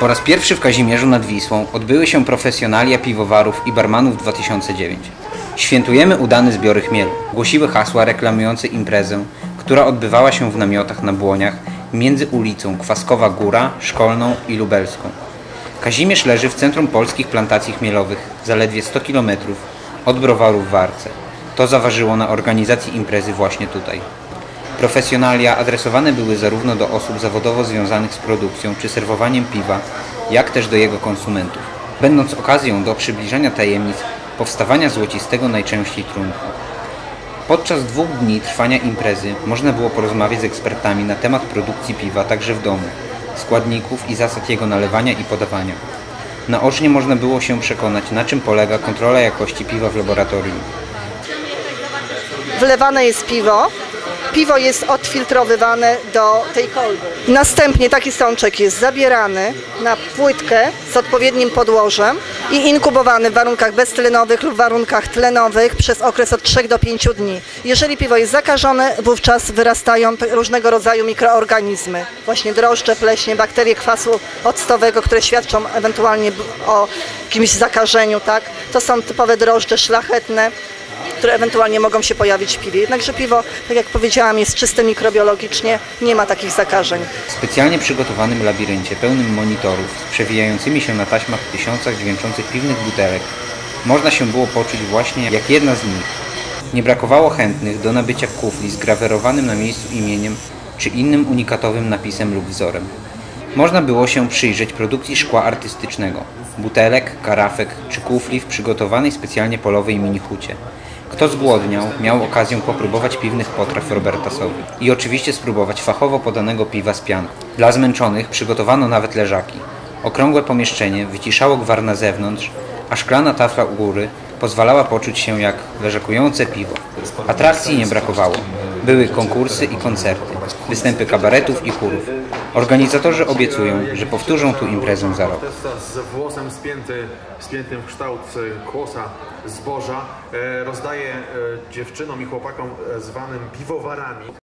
Po raz pierwszy w Kazimierzu nad Wisłą odbyły się profesjonalia piwowarów i barmanów 2009. Świętujemy udany zbiory chmielu. Głosiły hasła reklamujące imprezę, która odbywała się w namiotach na Błoniach między ulicą Kwaskowa Góra, Szkolną i Lubelską. Kazimierz leży w centrum polskich plantacji chmielowych, zaledwie 100 km od browaru w Warce. To zaważyło na organizacji imprezy właśnie tutaj. Profesjonalia adresowane były zarówno do osób zawodowo związanych z produkcją czy serwowaniem piwa, jak też do jego konsumentów, będąc okazją do przybliżenia tajemnic powstawania złocistego najczęściej trunku. Podczas dwóch dni trwania imprezy można było porozmawiać z ekspertami na temat produkcji piwa także w domu, składników i zasad jego nalewania i podawania. Naocznie można było się przekonać, na czym polega kontrola jakości piwa w laboratorium. wlewane jest piwo. Piwo jest odfiltrowywane do tej kolby. Następnie taki sączek jest zabierany na płytkę z odpowiednim podłożem i inkubowany w warunkach beztlenowych lub warunkach tlenowych przez okres od 3 do 5 dni. Jeżeli piwo jest zakażone, wówczas wyrastają różnego rodzaju mikroorganizmy. Właśnie drożdże, pleśnie, bakterie kwasu octowego, które świadczą ewentualnie o jakimś zakażeniu. Tak? To są typowe drożdże szlachetne które ewentualnie mogą się pojawić w piwie. Jednaqże piwo, tak jak powiedziałam, jest czyste mikrobiologicznie, nie ma takich zakażeń. W specjalnie przygotowanym labiryncie pełnym monitorów z przewijającymi się na taśmach tysiącach dźwięczących piwnych butelek można się było poczuć właśnie jak jedna z nich. Nie brakowało chętnych do nabycia kufli z grawerowanym na miejscu imieniem czy innym unikatowym napisem lub wzorem. Można było się przyjrzeć produkcji szkła artystycznego, butelek, karafek czy kufli w przygotowanej specjalnie polowej minihucie. Kto zgłodniał, miał okazję popróbować piwnych potraw Robertasowych i oczywiście spróbować fachowo podanego piwa z pianką. Dla zmęczonych przygotowano nawet leżaki. Okrągłe pomieszczenie wyciszało gwar na zewnątrz, a szklana tafla u góry pozwalała poczuć się jak leżakujące piwo. Atrakcji nie brakowało. Były konkursy i koncerty, występy kabaretów i chórów. Organizatorzy obiecują, że powtórzą tu imprezę za rok. Z włosem spięty, spiętym w kształt e, kłosa zboża e, rozdaje dziewczynom i chłopakom e, zwanym piwowarami.